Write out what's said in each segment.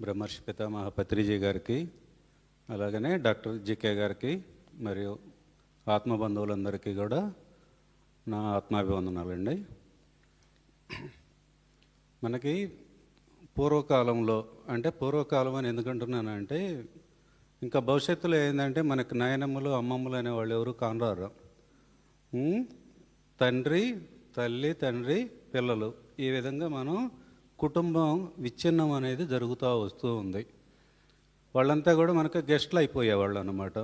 బ్రహ్మర్షి పితామహ పత్రిజీ గారికి అలాగనే డాక్టర్ జికే గారికి మరియు ఆత్మ బంధువులందరికీ కూడా నా ఆత్మాభివందనాలండి. మనకి పూర్వకాలంలో అంటే పూర్వకాలం అని ఎందుకంటున్నానంటే ఇంకా భవిష్యత్తులో ఏంటంటే మనకి నాయనమ్మలు అమ్మమ్మలు అనేవాళ్ళు ఎవరు కానరారు. తండ్రి తల్లి తండ్రి పిల్లలు ఈ విధంగా మనం కుటుంబం విచ్ఛిన్నం అనేది జరుగుతూ వస్తూ ఉంది. వాళ్ళంతా కూడా మనకి గెస్ట్లు అయిపోయేవాళ్ళు అన్నమాట.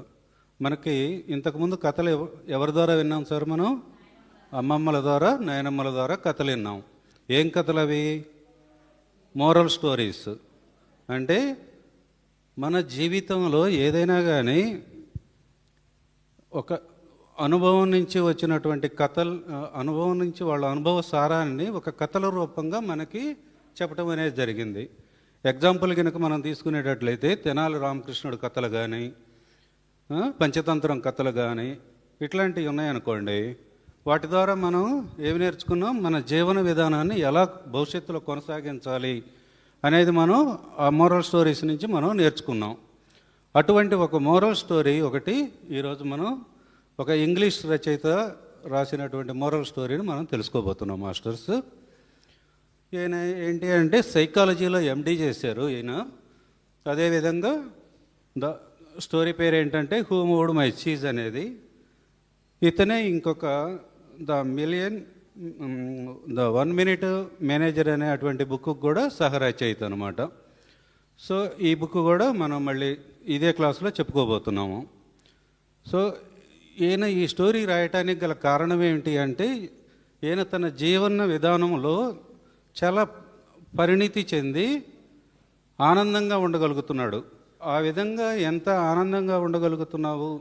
మనకి ఇంతకుముందు కథలు ఎవ- ఎవరి ద్వారా విన్నాం సార్ మనం? అమ్మమ్మల ద్వారా నాయనమ్మల ద్వారా కథలు విన్నాం. ఏం కథలు అవి? Moral stories. అంటే మన జీవితంలో ఏదైనా కానీ ఒక అనుభవం నుంచి వచ్చినటువంటి కథలు అనుభవం నుంచి వాళ్ళ అనుభవ సారాన్ని ఒక కథల రూపంగా మనకి చెప్పడం అనేది జరిగింది. ఎగ్జాంపుల్ కనుక మనం తీసుకునేటట్లయితే తెనాలి రామకృష్ణుడు కథలు కానీ పంచతంత్రం కథలు కానీ ఇట్లాంటివి ఉన్నాయనుకోండి వాటి ద్వారా మనం ఏమి నేర్చుకున్నాం? మన జీవన విధానాన్ని ఎలా భవిష్యత్తులో కొనసాగించాలి అనేది మనం ఆ మోరల్ స్టోరీస్ నుంచి మనం నేర్చుకున్నాం. అటువంటి ఒక మోరల్ స్టోరీ ఒకటి ఈరోజు మనం ఒక ఇంగ్లీష్ రచయిత రాసినటువంటి మోరల్ స్టోరీని మనం తెలుసుకోబోతున్నాం మాస్టర్స్. ఈయన ఏంటి అంటే సైకాలజీలో ఎండీ చేశారు ఈయన. అదేవిధంగా ద స్టోరీ పేరు ఏంటంటే హూ మూడ్ మై చీజ్ అనేది. ఇతనే ఇంకొక the million the one minute manager అనే అటువంటి బుక్ కూడా సహరచయిత అనమాట సో ఈ బుక్ కూడా మనం మళ్ళీ ఇదే క్లాస్లో చెప్పుకోబోతున్నాము. సో ఈయన ఈ స్టోరీ రాయటానికి గల కారణం ఏమిటి అంటే ఈయన తన జీవన విధానంలో చాలా పరిణితి చెంది ఆనందంగా ఉండగలుగుతున్నాడు. ఆ విధంగా ఎంత ఆనందంగా ఉండగలుగుతున్నావు?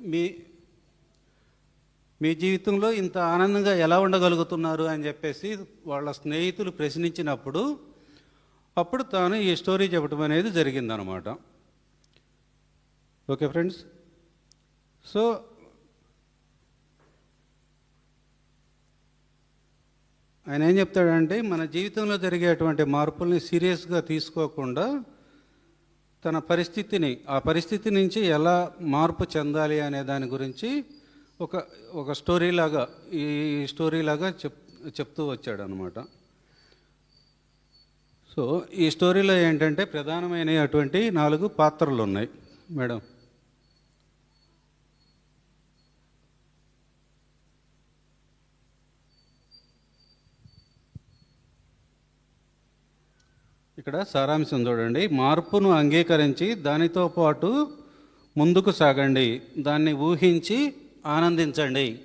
మీ మీ జీవితంలో ఇంత ఆనందంగా ఎలా ఉండగలుగుతున్నారు అని చెప్పేసి వాళ్ళ స్నేహితులు ప్రశ్నించినప్పుడు అప్పుడు తాను ఈ స్టోరీ చెప్పడం అనేది జరిగిందనమాట. Okay friends? సో ఆయన ఏం చెప్తాడంటే మన జీవితంలో జరిగేటువంటి మార్పుల్ని సీరియస్గా తీసుకోకుండా తన పరిస్థితిని ఆ పరిస్థితి నుంచి ఎలా మార్పు చెందాలి అనే దాని గురించి ఒక ఒక స్టోరీ లాగా ఈ స్టోరీ లాగా చెప్ చెప్తూ వచ్చాడు అనమాట సో ఈ స్టోరీలో ఏంటంటే ప్రధానమైన అటువంటి నాలుగు పాత్రలు ఉన్నాయి మేడం. ఇక్కడ సారాంశం చూడండి. మార్పును అంగీకరించి దానితో పాటు ముందుకు సాగండి. దాన్ని ఊహించి ఆనందించండి.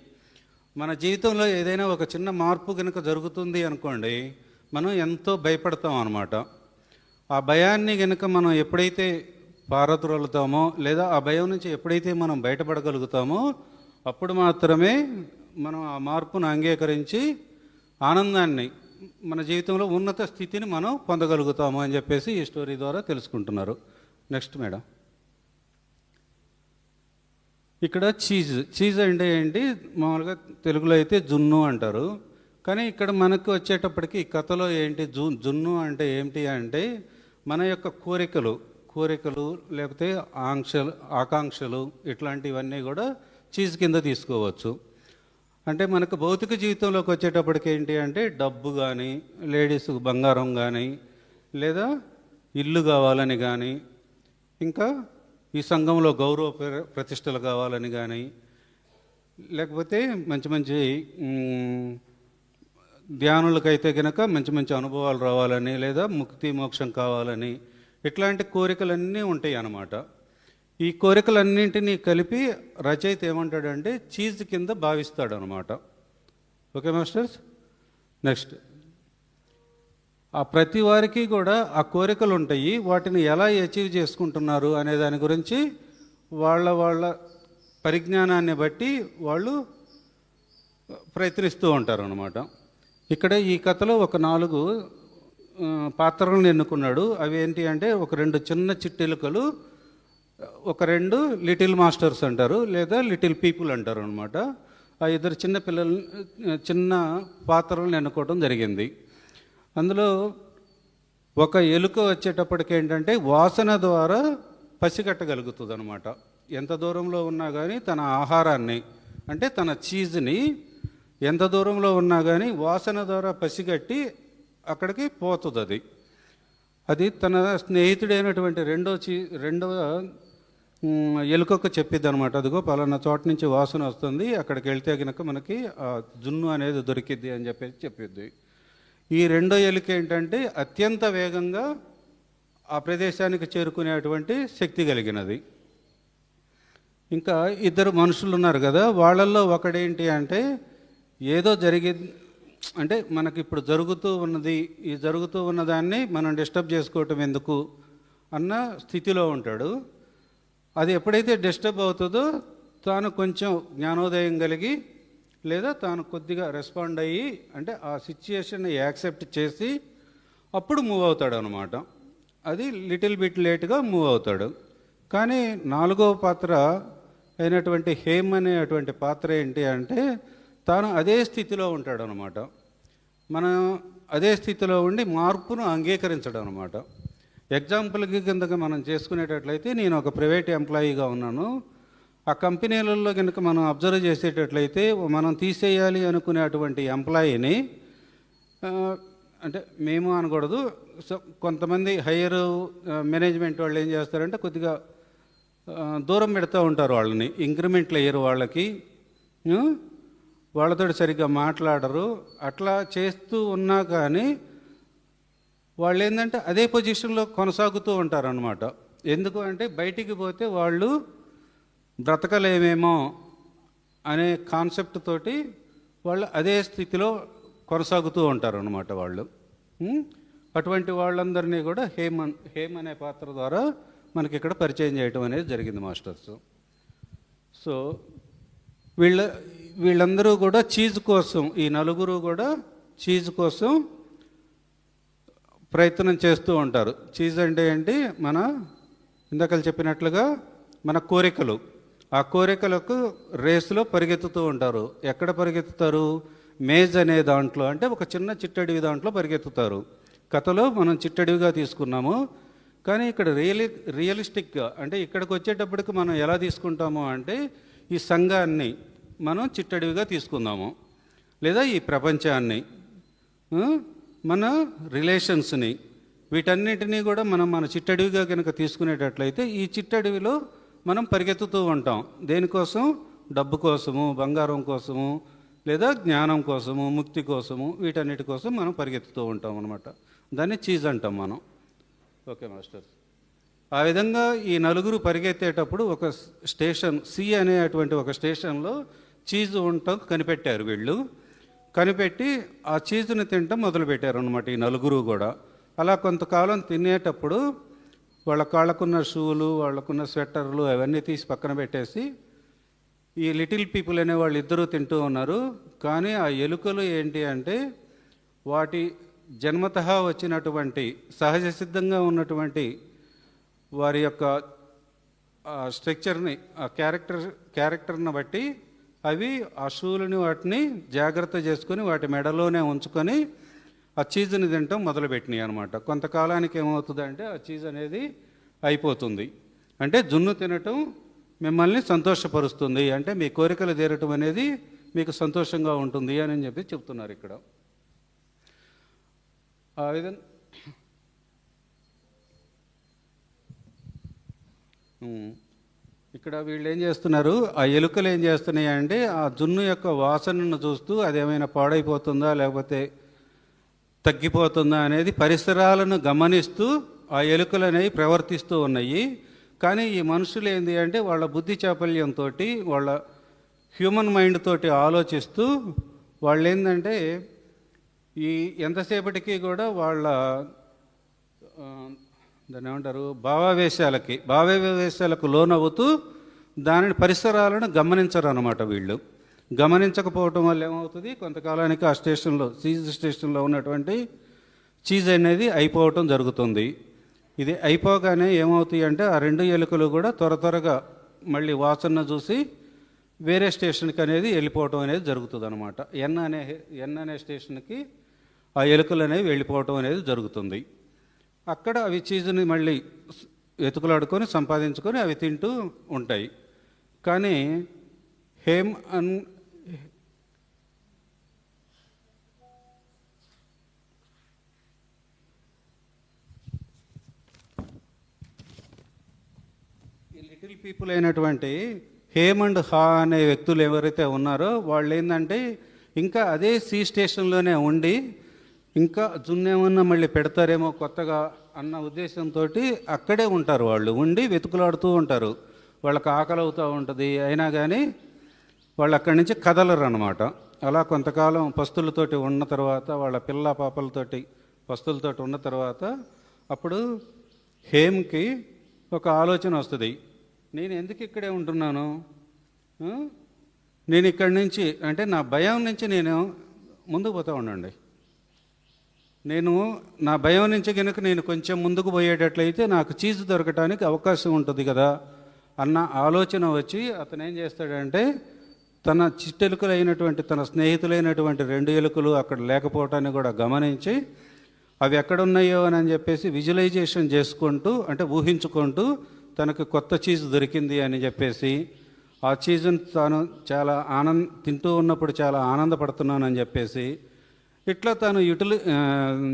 మన జీవితంలో ఏదైనా ఒక చిన్న మార్పు కనుక జరుగుతుంది అనుకోండి మనం ఎంతో భయపడతాం అన్నమాట. ఆ భయాన్ని కనుక మనం ఎప్పుడైతే పారద్రోలుతామో లేదా ఆ భయం నుంచి ఎప్పుడైతే మనం బయటపడగలుగుతామో అప్పుడు మాత్రమే మనం ఆ మార్పును అంగీకరించి ఆనందాన్ని మన జీవితంలో ఉన్నత స్థితిని మనం పొందగలుగుతాము అని చెప్పేసి ఈ స్టోరీ ద్వారా తెలుసుకుంటున్నారు. Next madam. ఇక్కడ చీజ్ చీజ్ అంటే ఏంటి? మామూలుగా తెలుగులో అయితే జున్ను అంటారు. కానీ ఇక్కడ మనకు వచ్చేటప్పటికి కథలో ఏంటి? జు జున్ను అంటే ఏంటి అంటే మన యొక్క కోరికలు కోరికలు లేకపోతే ఆంక్షలు ఆకాంక్షలు ఇట్లాంటివన్నీ కూడా చీజ్ కింద తీసుకోవచ్చు. అంటే మనకు భౌతిక జీవితంలోకి వచ్చేటప్పటికి ఏంటి అంటే డబ్బు కానీ లేడీస్ బంగారం కానీ లేదా ఇల్లు కావాలని కానీ ఇంకా ఈ సంఘంలో గౌరవ ప్ర- ప్రతిష్టలు కావాలని కానీ లేకపోతే మంచి మంచి ధ్యానులకైతే కనుక మంచి మంచి అనుభవాలు రావాలని లేదా ముక్తి మోక్షం కావాలని ఇట్లాంటి కోరికలన్నీ ఉంటాయి అన్నమాట ఈ కోరికలన్నింటినీ కలిపి రచయిత ఏమంటాడంటే చీజ్ కింద భావిస్తాడు అనమాట ఓకే మాస్టర్స్? నెక్స్ట్. ఆ ప్రతి వారికి కూడా ఆ కోరికలు ఉంటాయి వాటిని ఎలా అచీవ్ చేసుకుంటున్నారు అనే దాని గురించి వాళ్ళ వాళ్ళ పరిజ్ఞానాన్ని బట్టి వాళ్ళు ప్రయత్నిస్తూ ఉంటారు అనమాట ఇక్కడ ఈ కథలో ఒక నాలుగు పాత్రలను ఎన్నుకున్నాడు. అవి ఏంటి అంటే ఒక రెండు చిన్న చిట్టెలుకలు ఒక రెండు లిటిల్ మాస్టర్స్ అంటారు లేదా లిటిల్ పీపుల్ అంటారు అనమాట ఆ ఇద్దరు చిన్న పిల్లలు చిన్న పాత్రలను ఎన్నుకోవడం జరిగింది. అందులో ఒక ఎలుక వచ్చేటప్పటికి ఏంటంటే వాసన ద్వారా పసిగట్టగలుగుతుంది అనమాట ఎంత దూరంలో ఉన్నా కానీ తన ఆహారాన్ని అంటే తన చీజ్ని ఎంత దూరంలో ఉన్నా కానీ వాసన ద్వారా పసిగట్టి అక్కడికి పోతుంది అది అది తన స్నేహితుడైనటువంటి రెండో చీ రెండవ ఎలుకకు చెప్పిద్ది అనమాట అదిగో పలానా చోట నుంచి వాసన వస్తుంది. అక్కడికి వెళ్తే కనుక మనకి జున్ను అనేది దొరికిద్ది అని చెప్పేసి చెప్పిద్ది. ఈ రెండో ఎలుక ఏంటంటే అత్యంత వేగంగా ఆ ప్రదేశానికి చేరుకునేటువంటి శక్తి కలిగినది. ఇంకా ఇద్దరు మనుషులు ఉన్నారు కదా వాళ్ళల్లో ఒకడేంటి అంటే ఏదో జరిగి అంటే మనకి ఇప్పుడు జరుగుతూ ఉన్నది ఈ జరుగుతూ ఉన్నదాన్ని మనం డిస్టర్బ్ చేసుకోవటం ఎందుకు అన్న స్థితిలో ఉంటాడు. అది ఎప్పుడైతే డిస్టర్బ్ అవుతుందో తాను కొంచెం జ్ఞానోదయం కలిగి లేదా తాను కొద్దిగా రెస్పాండ్ అయ్యి అంటే ఆ సిచ్యుయేషన్ యాక్సెప్ట్ చేసి అప్పుడు మూవ్ అవుతాడు అనమాట అది లిటిల్ బిట్ లేట్గా మూవ్ అవుతాడు. కానీ నాలుగవ పాత్ర అయినటువంటి హేమ్ అనేటువంటి పాత్ర ఏంటి అంటే తాను అదే స్థితిలో ఉంటాడు అనమాట మనం అదే స్థితిలో ఉండి మార్పును అంగీకరించడం అనమాట ఎగ్జాంపుల్కి కిందకి మనం చేసుకునేటట్లయితే నేను ఒక ప్రైవేట్ ఎంప్లాయీగా ఉన్నాను. ఆ కంపెనీలలో కనుక మనం అబ్జర్వ్ చేసేటట్లయితే మనం తీసేయాలి అనుకునేటువంటి ఎంప్లాయీని అంటే మేము అనకూడదు. సో కొంతమంది హయ్యర్ మేనేజ్మెంట్ వాళ్ళు ఏం చేస్తారంటే కొద్దిగా దూరం పెడతా ఉంటారు వాళ్ళని. ఇంక్రిమెంట్లు వేయరు వాళ్ళకి. వాళ్ళతో సరిగ్గా మాట్లాడరు. అట్లా చేస్తూ ఉన్నా కానీ వాళ్ళు ఏంటంటే అదే పొజిషన్లో కొనసాగుతూ ఉంటారనమాట ఎందుకు అంటే బయటికి పోతే వాళ్ళు బ్రతకలేమేమో అనే కాన్సెప్ట్ తోటి వాళ్ళు అదే స్థితిలో కొనసాగుతూ ఉంటారు అనమాట వాళ్ళు అటువంటి వాళ్ళందరినీ కూడా హేమన్ హేమ్ అనే పాత్ర ద్వారా మనకి ఇక్కడ పరిచయం చేయటం అనేది జరిగింది మాస్టర్స్. సో వీళ్ళ వీళ్ళందరూ కూడా చీజ్ కోసం ఈ నలుగురు కూడా చీజ్ కోసం ప్రయత్నం చేస్తూ ఉంటారు. చీజ్ అంటే ఏంటి? మన ఇందాక చెప్పినట్లుగా మన కోరికలు. ఆ కోరికలకు రేసులో పరిగెత్తుతూ ఉంటారు. ఎక్కడ పరిగెత్తుతారు? మేజ్ అనే దాంట్లో అంటే ఒక చిన్న చిట్టడివి దాంట్లో పరిగెత్తుతారు. కథలో మనం చిట్టడివిగా తీసుకున్నాము. కానీ ఇక్కడ రియలి రియలిస్టిక్గా అంటే ఇక్కడికి వచ్చేటప్పటికి మనం ఎలా తీసుకుంటాము అంటే ఈ సంఘాన్ని మనం చిట్టడివిగా తీసుకుందాము. లేదా ఈ ప్రపంచాన్ని. మన రిలేషన్స్ని వీటన్నిటినీ కూడా మనం మన చిట్టడివిగా కనుక తీసుకునేటట్లయితే ఈ చిట్టడివిలో మనం పరిగెత్తుతూ ఉంటాం. దేనికోసం? డబ్బు కోసము బంగారం కోసము లేదా జ్ఞానం కోసము ముక్తి కోసము వీటన్నిటి కోసం మనం పరిగెత్తుతూ ఉంటాం అనమాట దాన్ని చీజ్ అంటాం మనం. ఓకే మాస్టర్ ఆ విధంగా ఈ నలుగురు పరిగెత్తేటప్పుడు ఒక స్టేషన్ సి అనేటువంటి ఒక స్టేషన్లో చీజ్ ఉండటం కనిపెట్టారు వీళ్ళు. కనిపెట్టి ఆ చీజ్ని తినటం మొదలుపెట్టారనమాట ఈ నలుగురు కూడా. అలా కొంతకాలం తినేటప్పుడు వాళ్ళ కాళ్ళకున్న షూలు వాళ్ళకున్న స్వెట్టర్లు అవన్నీ తీసి పక్కన పెట్టేసి ఈ లిటిల్ పీపుల్ అనే వాళ్ళు ఇద్దరూ తింటూ ఉన్నారు. కానీ ఆ ఎలుకలు ఏంటి అంటే వాటి జన్మత వచ్చినటువంటి సహజ సిద్ధంగా ఉన్నటువంటి వారి యొక్క స్ట్రక్చర్ని ఆ క్యారెక్టర్ క్యారెక్టర్ని బట్టి అవి అశువులని వాటిని జాగ్రత్త చేసుకొని వాటి మెడలోనే ఉంచుకొని ఆ చీజ్ని తినటం మొదలుపెట్టినాయి అనమాట కొంతకాలానికి ఏమవుతుందంటే ఆ చీజ్ అనేది అయిపోతుంది. అంటే జున్ను తినటం మిమ్మల్ని సంతోషపరుస్తుంది. అంటే మీ కోరికలు తీరటం అనేది మీకు సంతోషంగా ఉంటుంది అని చెప్పి చెప్తున్నారు ఇక్కడ. ఆ విధంగా ఇక్కడ వీళ్ళు ఏం చేస్తున్నారు? ఆ ఎలుకలు ఏం చేస్తున్నాయి అంటే ఆ జున్ను యొక్క వాసనను చూస్తూ అది ఏమైనా పాడైపోతుందా లేకపోతే తగ్గిపోతుందా అనేది పరిసరాలను గమనిస్తూ ఆ ఎలుకలు అనేవి ప్రవర్తిస్తూ ఉన్నాయి. కానీ ఈ మనుషులు ఏంటి అంటే వాళ్ళ బుద్ధి చాపల్యంతో వాళ్ళ హ్యూమన్ మైండ్ తోటి ఆలోచిస్తూ వాళ్ళు ఏంటంటే ఈ ఎంతసేపటికి కూడా వాళ్ళ దాన్ని ఏమంటారు? భావావేశాలకి భావావేశాలకు లోనవుతూ దానిని పరిసరాలను గమనించరు అనమాట వీళ్ళు. గమనించకపోవటం వల్ల ఏమవుతుంది? కొంతకాలానికి ఆ స్టేషన్లో చీజ్ స్టేషన్లో ఉన్నటువంటి చీజ్ అనేది అయిపోవటం జరుగుతుంది. ఇది అయిపోగానే ఏమవుతాయి అంటే ఆ రెండు ఎలుకలు కూడా త్వర త్వరగా మళ్ళీ వాసన చూసి వేరే స్టేషన్కి అనేది వెళ్ళిపోవటం అనేది జరుగుతుంది అనమాట ఎన్ అనే ఎన్ అనే స్టేషన్కి ఆ ఎలుకలు అనేవి వెళ్ళిపోవటం అనేది జరుగుతుంది. అక్కడ అవి చీజుని మళ్ళీ వెతుకులాడుకొని సంపాదించుకొని అవి తింటూ ఉంటాయి. కానీ హేమ్ అన్ ఈ లిటిల్ పీపుల్ అయినటువంటి హేమ్ అండ్ హా అనే వ్యక్తులు ఎవరైతే ఉన్నారో వాళ్ళు ఏంటంటే ఇంకా అదే సీ స్టేషన్లోనే ఉండి ఇంకా జున్నేమన్నా మళ్ళీ పెడతారేమో కొత్తగా అన్న ఉద్దేశంతో అక్కడే ఉంటారు వాళ్ళు ఉండి వెతుకులాడుతూ ఉంటారు. వాళ్ళకి ఆకలి అవుతూ ఉంటుంది. అయినా కానీ వాళ్ళు అక్కడి నుంచి కదలరు అనమాట అలా కొంతకాలం పస్తులతోటి ఉన్న తర్వాత వాళ్ళ పిల్ల పాపలతోటి పస్తులతోటి ఉన్న తర్వాత అప్పుడు హేమ్కి ఒక ఆలోచన వస్తుంది. నేను ఎందుకు ఇక్కడే ఉంటున్నాను? నేను ఇక్కడి నుంచి అంటే నా భయం నుంచి నేను ముందుకు పోతా ఉండండి. నేను నా భయం నుంచి కనుక నేను కొంచెం ముందుకు పోయేటట్లయితే నాకు చీజ్ దొరకటానికి అవకాశం ఉంటుంది కదా అన్న ఆలోచన వచ్చి అతను ఏం చేస్తాడంటే తన చిట్టెలుకలు అయినటువంటి తన స్నేహితులైనటువంటి రెండు ఎలుకలు అక్కడ లేకపోవటాన్ని కూడా గమనించి అవి ఎక్కడున్నాయో అని చెప్పేసి విజువలైజేషన్ చేసుకుంటూ అంటే ఊహించుకుంటూ తనకు కొత్త చీజ్ దొరికింది అని చెప్పేసి ఆ చీజ్ని తాను చాలా ఆనంద తింటూ ఉన్నప్పుడు చాలా ఆనందపడుతున్నానని చెప్పేసి ఇట్లా తను యూటిలి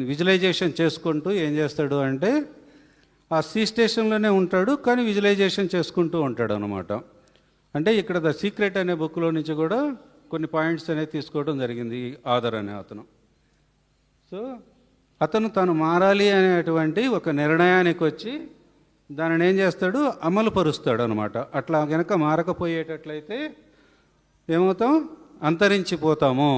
విజువలైజేషన్ చేసుకుంటూ ఏం చేస్తాడు అంటే ఆ సీ స్టేషన్లోనే ఉంటాడు కానీ విజువలైజేషన్ చేసుకుంటూ ఉంటాడు అనమాట అంటే ఇక్కడ ద సీక్రెట్ అనే బుక్లో నుంచి కూడా కొన్ని పాయింట్స్ అనేవి తీసుకోవడం జరిగింది ఈ అనే అతను. సో అతను తను మారాలి అనేటువంటి ఒక నిర్ణయానికి వచ్చి దానిని ఏం చేస్తాడు? అమలు పరుస్తాడు అనమాట అట్లా కనుక మారకపోయేటట్లయితే ఏమవుతాం? అంతరించిపోతాము.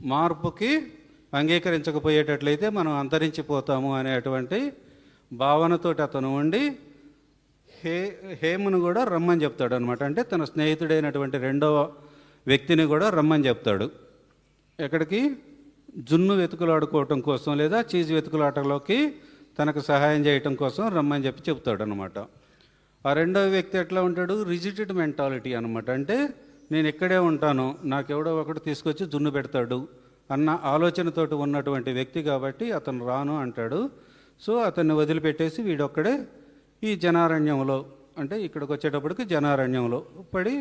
మార్పుకి అంగీకరించకపోయేటట్లయితే మనం అంతరించిపోతాము అనేటువంటి భావనతోటి అతను ఉండి హే హేమును కూడా రమ్మని చెప్తాడు అనమాట అంటే తన స్నేహితుడైనటువంటి రెండవ వ్యక్తిని కూడా రమ్మని చెప్తాడు. ఎక్కడికి? జున్ను వెతుకులాడుకోవటం కోసం లేదా చీజ్ వెతుకులాటలోకి తనకు సహాయం చేయటం కోసం రమ్మని చెప్పి చెప్తాడు అనమాట ఆ రెండవ వ్యక్తి ఎట్లా ఉంటాడు? రిజిటెడ్ మెంటాలిటీ అనమాట అంటే నేను ఇక్కడే ఉంటాను నాకెవడో ఒకడు తీసుకొచ్చి జున్ను పెడతాడు అన్న ఆలోచనతోటి ఉన్నటువంటి వ్యక్తి కాబట్టి అతను రాను అంటాడు. సో అతన్ని వదిలిపెట్టేసి వీడొక్కడే ఈ జనారణ్యంలో అంటే ఇక్కడికి వచ్చేటప్పటికి జనారణ్యంలో పడి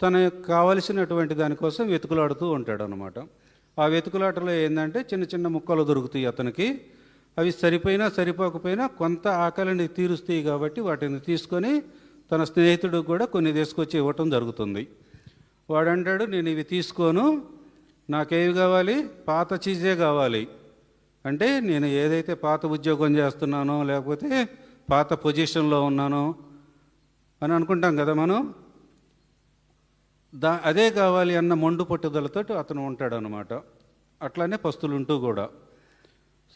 తన కావలసినటువంటి దానికోసం వెతుకులాడుతూ ఉంటాడు అనమాట ఆ వెతుకులాటలో ఏంటంటే చిన్న చిన్న ముక్కలు దొరుకుతాయి అతనికి. అవి సరిపోయినా సరిపోకపోయినా కొంత ఆకలిని తీరుస్తాయి కాబట్టి వాటిని తీసుకొని తన స్నేహితుడు కూడా కొన్ని తీసుకొచ్చి ఇవ్వటం జరుగుతుంది. వాడు అంటాడు నేను ఇవి తీసుకోను నాకేవి కావాలి? పాత చీజే కావాలి. అంటే నేను ఏదైతే పాత ఉద్యోగం చేస్తున్నానో లేకపోతే పాత పొజిషన్లో ఉన్నానో అని అనుకుంటాం కదా మనం. దా అదే కావాలి అన్న మొండు పట్టుదలతో అతను ఉంటాడు అనమాట అట్లానే పస్తులు ఉంటూ కూడా.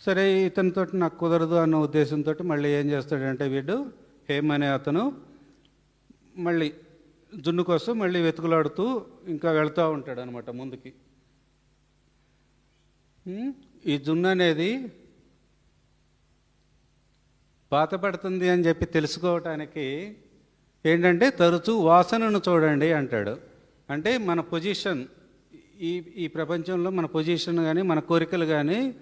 సరే ఇతనితో నాకు కుదరదు అన్న ఉద్దేశంతో మళ్ళీ ఏం చేస్తాడంటే వీడు హేమ్ అనే అతను మళ్ళీ జున్ను కోసం మళ్ళీ వెతుకులాడుతూ ఇంకా వెళ్తూ ఉంటాడు అనమాట ముందుకి ఈ జున్ను అనేది పాతపడుతుంది అని చెప్పి తెలుసుకోవటానికి ఏంటంటే తరచూ వాసనను చూడండి అంటాడు. అంటే మన పొజిషన్ ఈ ఈ ప్రపంచంలో మన పొజిషన్ కానీ మన కోరికలు కానీ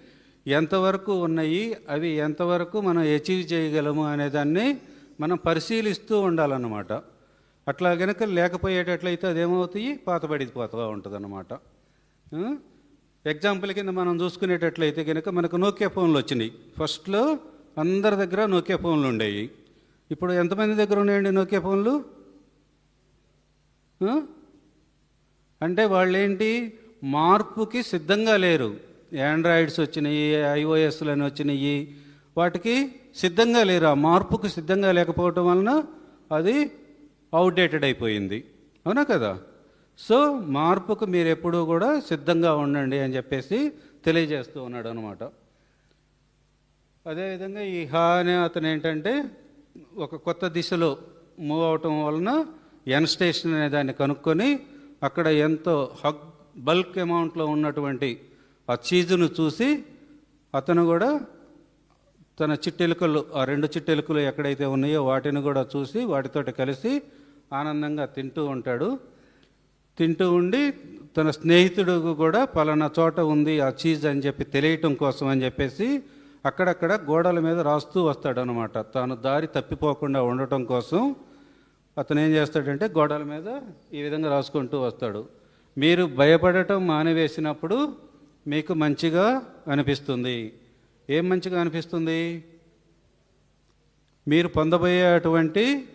ఎంతవరకు ఉన్నాయి అవి ఎంతవరకు మనం అచీవ్ చేయగలము అనేదాన్ని మనం పరిశీలిస్తూ ఉండాలన్నమాట. అట్లా గనక లేకపోయేటట్లయితే అదేమవుతాయి? పాతబడిపోతూ ఉంటుంది అన్నమాట ఎగ్జాంపుల్ కింద మనం చూసుకునేటట్లయితే కనుక మనకు నోకియా ఫోన్లు వచ్చినాయి. ఫస్ట్లో అందరి దగ్గర నోకియా ఫోన్లు ఉండేవి ఇప్పుడు ఎంతమంది దగ్గర ఉన్నాయండి నోకియా ఫోన్లు? అంటే వాళ్ళు ఏంటి మార్పుకి సిద్ధంగా లేరు. ఆండ్రాయిడ్స్ వచ్చినాయి ఐఓఎస్లు అని వచ్చినాయి. వాటికి సిద్ధంగా లేరు. ఆ మార్పుకి సిద్ధంగా లేకపోవటం వలన అది అవుట్డేటెడ్ అయిపోయింది. అవునా కదా? సో మార్పుకు మీరు ఎప్పుడూ కూడా సిద్ధంగా ఉండండి అని చెప్పేసి తెలియజేస్తూ ఉన్నాడు అనమాట అదేవిధంగా ఈ హా అనే అతను ఏంటంటే ఒక కొత్త దిశలో మూవ్ అవటం వలన ఎన్ స్టేషన్ అనే దాన్ని కనుక్కొని అక్కడ ఎంతో హగ్ బల్క్ అమౌంట్లో ఉన్నటువంటి ఆ చీజును చూసి అతను కూడా తన చిట్టెలుకలు ఆ రెండు చిట్టెలుకలు ఎక్కడైతే ఉన్నాయో వాటిని కూడా చూసి వాటితోటి కలిసి ఆనందంగా తింటూ ఉంటాడు. తింటూ ఉండి తన స్నేహితుడు కూడా పలానా చోట ఉంది ఆ చీజ్ అని చెప్పి తెలియటం కోసం అని చెప్పేసి అక్కడక్కడ గోడల మీద రాస్తూ వస్తాడు అనమాట తాను దారి తప్పిపోకుండా ఉండటం కోసం అతను ఏం చేస్తాడంటే గోడల మీద ఈ విధంగా రాసుకుంటూ వస్తాడు. మీరు భయపడటం మానివేసినప్పుడు మీకు మంచిగా అనిపిస్తుంది. ఏం మంచిగా అనిపిస్తుంది? మీరు పొందబోయేటువంటి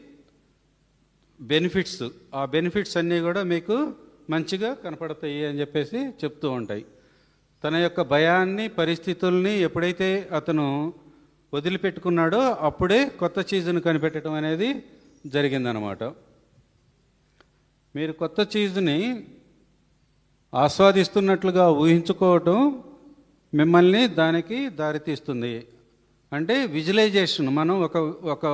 బెనిఫిట్స్ ఆ బెనిఫిట్స్ అన్నీ కూడా మీకు మంచిగా కనపడతాయి అని చెప్పేసి చెప్తూ ఉంటాయి. తన యొక్క భయాన్ని పరిస్థితుల్ని ఎప్పుడైతే అతను వదిలిపెట్టుకున్నాడో అప్పుడే కొత్త చీజును కనిపెట్టడం అనేది జరిగిందనమాట. మీరు కొత్త చీజుని ఆస్వాదిస్తున్నట్లుగా ఊహించుకోవటం మిమ్మల్ని దానికి దారితీస్తుంది. అంటే విజువలైజేషన్ మనం ఒక ఒక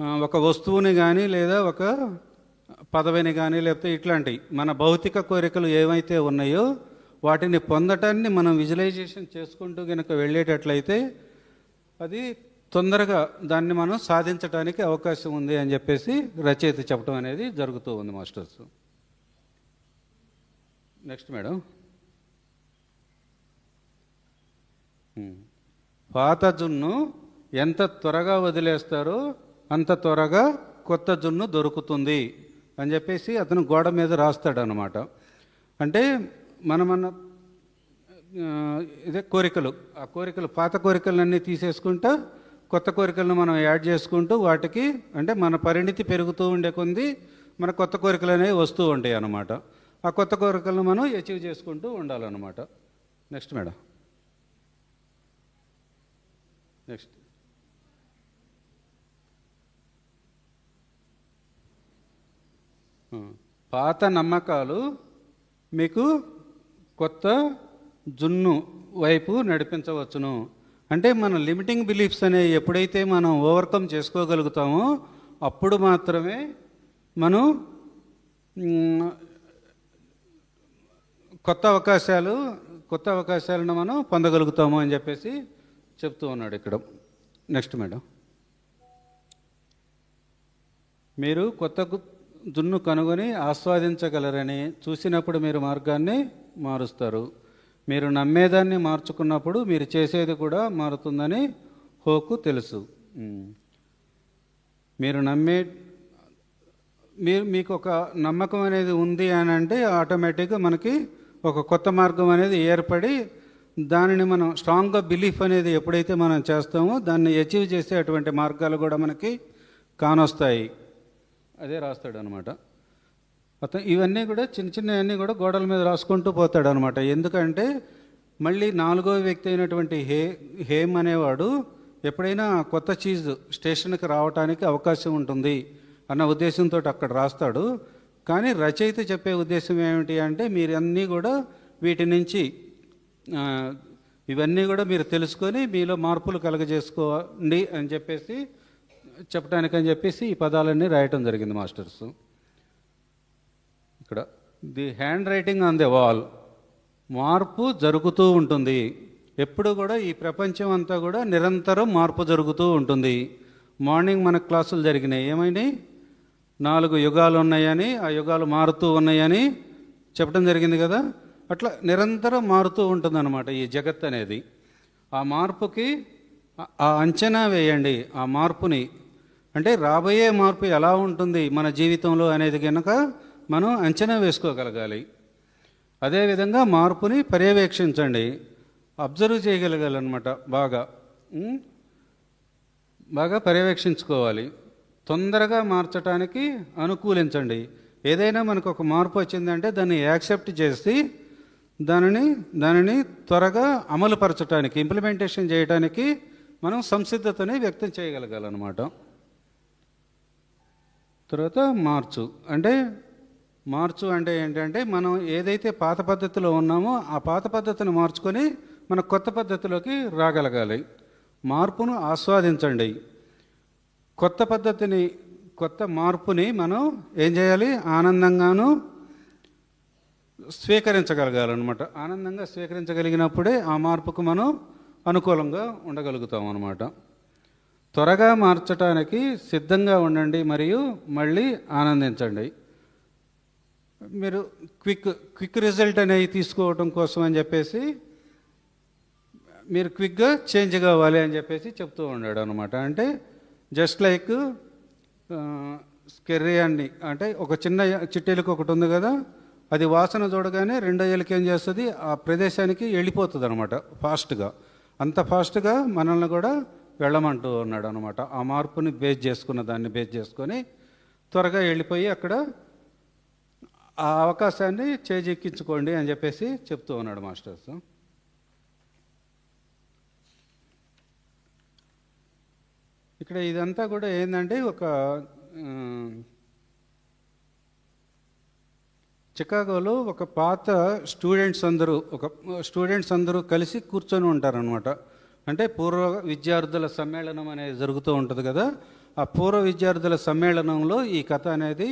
ఒక వస్తువుని కానీ లేదా ఒక పదవిని కానీ లేకపోతే ఇట్లాంటివి. మన భౌతిక కోరికలు ఏవైతే ఉన్నాయో వాటిని పొందటాన్ని మనం విజువలైజేషన్ చేసుకుంటూ కనుక వెళ్ళేటట్లయితే అది తొందరగా దాన్ని మనం సాధించడానికి అవకాశం ఉంది అని చెప్పేసి రచయిత చెప్పడం అనేది జరుగుతూ ఉంది మాస్టర్స్. Next madam. పాత జున్ను ఎంత త్వరగా వదిలేస్తారో అంత త్వరగా కొత్త జున్ను దొరుకుతుంది అని చెప్పేసి అతను గోడ మీద రాస్తాడు అనమాట అంటే మన మన ఇదే కోరికలు. ఆ కోరికలు పాత కోరికలన్నీ తీసేసుకుంటా కొత్త కోరికలను మనం యాడ్ చేసుకుంటూ వాటికి అంటే మన పరిణితి పెరుగుతూ ఉండే కొంది మన కొత్త కోరికలు అనేవి వస్తూ ఉంటాయి అన్నమాట. ఆ కొత్త కోరికలను మనం అచీవ్ చేసుకుంటూ ఉండాలన్నమాట. నెక్స్ట్ మేడం నెక్స్ట్ పాత నమ్మకాలు మీకు కొత్త జున్ను వైపు నడిపించవచ్చును. అంటే మన లిమిటింగ్ బిలీఫ్స్ అనేవి ఎప్పుడైతే మనం ఓవర్కమ్ చేసుకోగలుగుతామో అప్పుడు మాత్రమే మనం కొత్త అవకాశాలు కొత్త అవకాశాలను మనం పొందగలుగుతాము అని చెప్పేసి చెప్తూ ఉన్నాడు ఇక్కడ. నెక్స్ట్ మేడం మీరు కొత్త దున్ను కనుగొని ఆస్వాదించగలరని చూసినప్పుడు మీరు మార్గాన్ని మారుస్తారు. మీరు నమ్మేదాన్ని మార్చుకున్నప్పుడు మీరు చేసేది కూడా మారుతుందని హోకు తెలుసు. మీరు నమ్మే మీరు మీకు ఒక నమ్మకం అనేది ఉంది అని అంటే ఆటోమేటిక్గా మనకి ఒక కొత్త మార్గం అనేది ఏర్పడి దానిని మనం స్ట్రాంగ్గా బిలీఫ్ అనేది ఎప్పుడైతే మనం చేస్తామో దాన్ని అచీవ్ చేసే అటువంటి మార్గాలు కూడా మనకి కానొస్తాయి. అదే రాస్తాడు అనమాట అతను ఇవన్నీ కూడా చిన్న చిన్నవన్నీ కూడా గోడల మీద రాసుకుంటూ పోతాడు అనమాట ఎందుకంటే మళ్ళీ నాలుగో వ్యక్తి అయినటువంటి హే హేమ్ అనేవాడు ఎప్పుడైనా కొత్త చీజ్ స్టేషన్కి రావడానికి అవకాశం ఉంటుంది అన్న ఉద్దేశంతో అక్కడ రాస్తాడు. కానీ రచయిత చెప్పే ఉద్దేశం ఏమిటి అంటే మీరు అన్నీ కూడా వీటి నుంచి ఇవన్నీ కూడా మీరు తెలుసుకొని మీలో మార్పులు కలగజేసుకోండి అని చెప్పేసి చెప్పడానికని చెప్పేసి ఈ పదాలన్నీ రాయటం జరిగింది మాస్టర్స్. ఇక్కడ the handwriting on the wall మార్పు జరుగుతూ ఉంటుంది. ఎప్పుడు కూడా ఈ ప్రపంచం అంతా కూడా నిరంతరం మార్పు జరుగుతూ ఉంటుంది. మార్నింగ్ మన క్లాసులు జరిగినాయి. ఏమైనాయి? నాలుగు యుగాలు ఉన్నాయని ఆ యుగాలు మారుతూ ఉన్నాయని చెప్పడం జరిగింది కదా? అట్లా నిరంతరం మారుతూ ఉంటుందన్నమాట ఈ జగత్ అనేది ఆ మార్పుకి ఆ- అంచనా వేయండి ఆ మార్పుని. అంటే రాబోయే మార్పు ఎలా ఉంటుంది మన జీవితంలో అనేది కనుక మనం అంచనా వేసుకోగలగాలి. అదేవిధంగా మార్పుని పర్యవేక్షించండి. అబ్జర్వ్ చేయగలగాలన్నమాట బాగా. బాగా పర్యవేక్షించుకోవాలి. తొందరగా మార్చడానికి అనుకూలించండి. ఏదైనా మనకు ఒక మార్పు వచ్చిందంటే దాన్ని యాక్సెప్ట్ చేసి దానిని దానిని త్వరగా అమలుపరచడానికి ఇంప్లిమెంటేషన్ చేయడానికి మనం సంసిద్ధతనే వ్యక్తం చేయగలగాలన్నమాట. తర్వాత మార్చు. అంటే మార్చు అంటే ఏంటంటే మనం ఏదైతే పాత పద్ధతిలో ఉన్నామో ఆ పాత పద్ధతిని మార్చుకొని మన కొత్త పద్ధతిలోకి రాగలగాలి. మార్పును ఆస్వాదించండి. కొత్త పద్ధతిని కొత్త మార్పుని మనం ఏం చేయాలి? ఆనందంగాను స్వీకరించగలగాలన్నమాట. ఆనందంగా స్వీకరించగలిగినప్పుడే ఆ మార్పుకు మనం అనుకూలంగా ఉండగలుగుతాం అన్నమాట. త్వరగా మార్చడానికి సిద్ధంగా ఉండండి మరియు మళ్ళీ ఆనందించండి. మీరు క్విక్ క్విక్ రిజల్ట్ అనేది తీసుకోవటం కోసం అని చెప్పేసి మీరు క్విక్గా చేంజ్ కావాలి అని చెప్పేసి చెప్తూ ఉన్నాడు అనమాట అంటే జస్ట్ లైక్ స్కెర్రీ అండి అంటే ఒక చిన్న చిట్టెలకు ఒకటి ఉంది కదా అది వాసన చూడగానే రెండో ఎలుక ఏం చేస్తుంది? ఆ ప్రదేశానికి వెళ్ళిపోతుంది అనమాట ఫాస్ట్గా. అంత ఫాస్ట్గా మనల్ని కూడా వెళ్ళమంటూ ఉన్నాడు అనమాట ఆ మార్పుని బేస్ చేసుకున్న దాన్ని బేస్ చేసుకొని త్వరగా వెళ్ళిపోయి అక్కడ ఆ అవకాశాన్ని చేజెక్కించుకోండి అని చెప్పేసి చెప్తూ ఉన్నాడు మాస్టర్స్. ఇక్కడ ఇదంతా కూడా ఏంటంటే ఒక ఆ, చికాగోలో ఒక పాత స్టూడెంట్స్ అందరూ ఒక స్టూడెంట్స్ అందరూ కలిసి కూర్చొని ఉంటారనమాట అంటే పూర్వ విద్యార్థుల సమ్మేళనం అనేది జరుగుతూ ఉంటుంది కదా ఆ పూర్వ విద్యార్థుల సమ్మేళనంలో ఈ కథ అనేది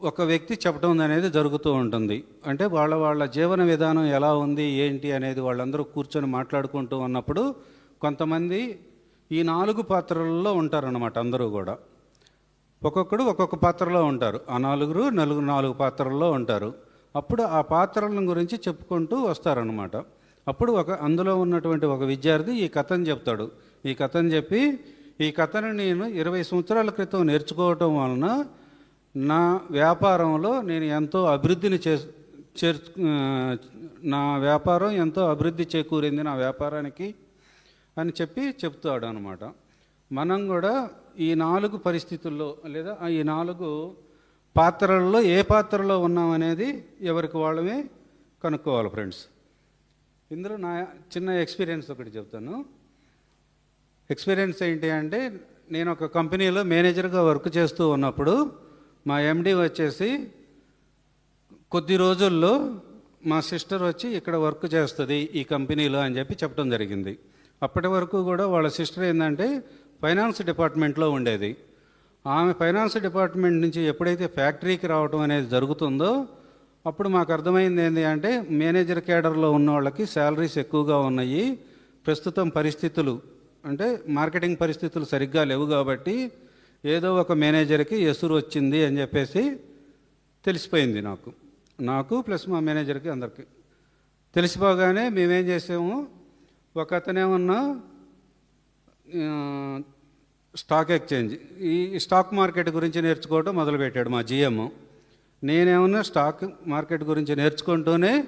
ఒక వ్యక్తి చెప్పడం అనేది జరుగుతూ ఉంటుంది. అంటే వాళ్ళ వాళ్ళ జీవన విధానం ఎలా ఉంది ఏంటి అనేది వాళ్ళందరూ కూర్చొని మాట్లాడుకుంటూ ఉన్నప్పుడు కొంతమంది ఈ నాలుగు పాత్రలలో ఉంటారన్నమాట అందరూ కూడా. ఒక్కొక్కడు ఒక్కొక్క పాత్రలో ఉంటారు. ఆ నలుగురు నలుగురు నాలుగు పాత్రల్లో ఉంటారు. అప్పుడు ఆ పాత్రల గురించి చెప్పుకుంటూ వస్తారనమాట అప్పుడు ఒక అందులో ఉన్నటువంటి ఒక విద్యార్థి ఈ కథను చెప్తాడు. ఈ కథను చెప్పి ఈ కథను నేను ఇరవై సంవత్సరాల క్రితం నేర్చుకోవటం వలన నా వ్యాపారంలో నేను ఎంతో అభివృద్ధిని చే చేర్ నా వ్యాపారం ఎంతో అభివృద్ధి చేకూరింది నా వ్యాపారానికి అని చెప్పి చెప్తాడు అనమాట మనం కూడా ఈ నాలుగు పరిస్థితుల్లో లేదా ఈ నాలుగు పాత్రల్లో ఏ పాత్రలో ఉన్నామనేది ఎవరికి వాళ్ళమే కనుక్కోవాలి ఫ్రెండ్స్. ఇందులో నా చిన్న ఎక్స్పీరియన్స్ ఒకటి చెప్తాను. ఎక్స్పీరియన్స్ ఏంటి అంటే నేను ఒక కంపెనీలో మేనేజర్గా వర్క్ చేస్తూ ఉన్నప్పుడు మా ఎండి వచ్చేసి కొద్ది రోజుల్లో మా సిస్టర్ వచ్చి ఇక్కడ వర్క్ చేస్తుంది ఈ కంపెనీలో అని చెప్పి చెప్పడం జరిగింది. అప్పటి వరకు కూడా వాళ్ళ సిస్టర్ ఏంటంటే ఫైనాన్స్ డిపార్ట్మెంట్లో ఉండేది. ఆమె ఫైనాన్స్ డిపార్ట్మెంట్ నుంచి ఎప్పుడైతే ఫ్యాక్టరీకి రావడం అనేది జరుగుతుందో అప్పుడు మాకు అర్థమైంది ఏంటి అంటే మేనేజర్ కేడర్లో ఉన్న వాళ్ళకి శాలరీస్ ఎక్కువగా ఉన్నాయి. ప్రస్తుతం పరిస్థితులు అంటే మార్కెటింగ్ పరిస్థితులు సరిగ్గా లేవు కాబట్టి ఏదో ఒక మేనేజర్కి ఎసురు వచ్చింది అని చెప్పేసి తెలిసిపోయింది నాకు. నాకు ప్లస్ మా మేనేజర్కి అందరికీ. తెలిసిపోగానే మేమేం చేసాము ఒక అతనేమన్నా ఆ, స్టాక్ ఎక్స్చేంజ్. ఈ స్టాక్ మార్కెట్ గురించి నేర్చుకోవడం మొదలుపెట్టాడు మా జిఎం. నేనేమన్నా స్టాక్ మార్కెట్ గురించి నేర్చుకుంటూనే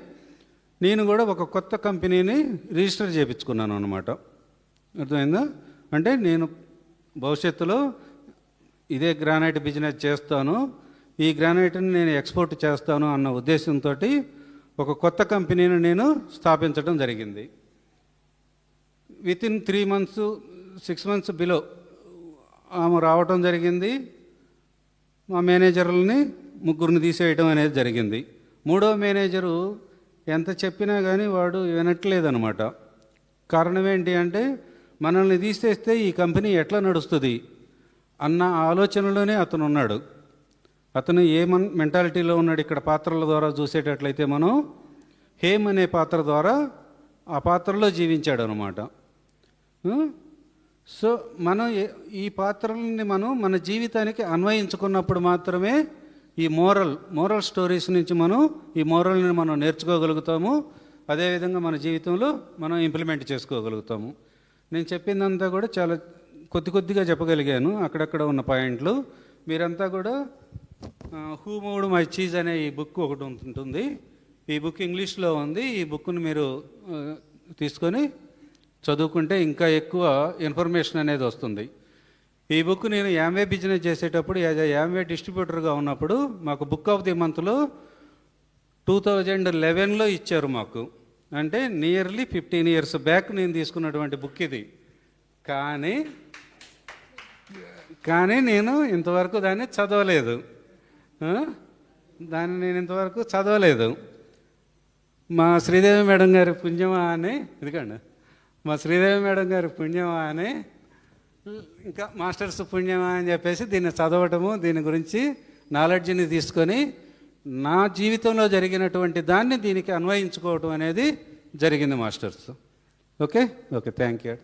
నేను కూడా ఒక కొత్త కంపెనీని రిజిస్టర్ చేయించుకున్నాను అనమాట అర్థమైందా? అంటే నేను భవిష్యత్తులో ఇదే గ్రానైట్ బిజినెస్ చేస్తాను. ఈ గ్రానైట్ని నేను ఎక్స్పోర్ట్ చేస్తాను అన్న ఉద్దేశంతో ఒక కొత్త కంపెనీని నేను స్థాపించడం జరిగింది. Within three months six months below ఆమె రావటం జరిగింది. మా మేనేజర్లని ముగ్గురిని తీసేయటం అనేది జరిగింది. మూడో మేనేజరు ఎంత చెప్పినా కానీ వాడు వినట్లేదనమాట కారణం ఏంటి అంటే మనల్ని తీసేస్తే ఈ కంపెనీ ఎట్లా నడుస్తుంది అన్న ఆలోచనలోనే అతను ఉన్నాడు అతను ఏ మన్ మెంటాలిటీలో ఉన్నాడు ఇక్కడ పాత్రల ద్వారా చూసేటట్లయితే మనం హేమ్ అనే పాత్ర ద్వారా ఆ పాత్రలో జీవించాడు అనమాట సో మనం ఈ పాత్రల్ని మనం మన జీవితానికి అన్వయించుకున్నప్పుడు మాత్రమే ఈ మోరల్ మోరల్ స్టోరీస్ నుంచి మనం ఈ మోరల్ని మనం నేర్చుకోగలుగుతాము. అదేవిధంగా మన జీవితంలో మనం ఇంప్లిమెంట్ చేసుకోగలుగుతాము. నేను చెప్పిందంతా కూడా చాలా కొద్ది కొద్దిగా చెప్పగలిగాను అక్కడక్కడ ఉన్న పాయింట్లు. మీరంతా కూడా హూ మూడ్ మై చీజ్ అనే ఈ బుక్ ఒకటి ఉంటుంది ఈ బుక్ ఇంగ్లీష్లో ఉంది. ఈ బుక్ను మీరు తీసుకొని చదువుకుంటే ఇంకా ఎక్కువ ఇన్ఫర్మేషన్ అనేది వస్తుంది. ఈ బుక్ నేను యామ్వే బిజినెస్ చేసేటప్పుడు యాజ్ ఎ యామ్వే డిస్ట్రిబ్యూటర్గా ఉన్నప్పుడు మాకు బుక్ ఆఫ్ ది మంత్లో టూ థౌజండ్ లెవెన్లో ఇచ్చారు మాకు. అంటే నియర్లీ ఫిఫ్టీన్ ఇయర్స్ బ్యాక్ నేను తీసుకున్నటువంటి బుక్ ఇది. కానీ కానీ నేను ఇంతవరకు దాన్ని చదవలేదు. దాన్ని నేను ఇంతవరకు చదవలేదు. మా శ్రీదేవి మేడం గారి పుణ్యమా అని ఎందుకండి మా శ్రీదేవి మేడం గారు పుణ్యమా అని ఇంకా మాస్టర్స్ పుణ్యమా అని చెప్పేసి దీన్ని చదవటము దీని గురించి నాలెడ్జ్ని తీసుకొని నా జీవితంలో జరిగినటువంటి దాన్ని దీనికి అన్వయించుకోవటం అనేది జరిగింది masters. Okay? Okay thank you.